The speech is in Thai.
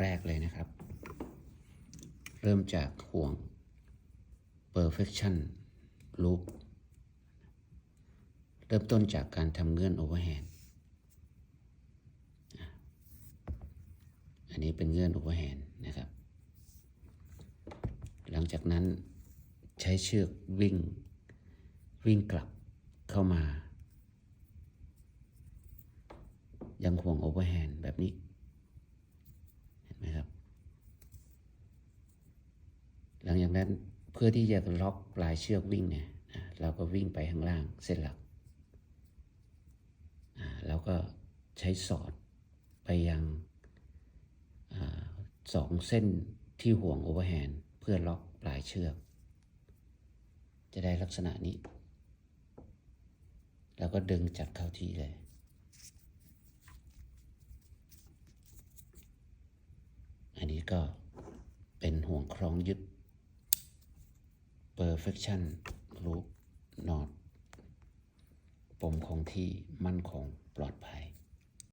แรกเลยนะครับ เริ่มจากห่วง perfection loop เริ่มต้นจากการทำเงื่อน overhand อันนี้เป็นเงื่อน overhand นะครับ หลังจากนั้นใช้เชือกวิ่ง วิ่งกลับเข้ามา ยังห่วง overhand แบบนี้ เห็นไหมครับ หลังจากนั้นเพื่อที่จะล็อกปลายเชือกวิ่งเนี่ยอะเราก็วิ่งไปข้างล่างเส้นหลักอะแล้วก็ใช้สอดไปยังอสองเส้นที่ห่วงโอเวอร์แฮนด์เพื่อล็อกปลายเชือก จะได้ลักษณะนี้ แล้วก็ดึงจัดเข้าที่เลย อันนี้ก็เป็นห่วงคล้องยึด perfection loop knot ปมคงที่มั่นคงปลอดภัย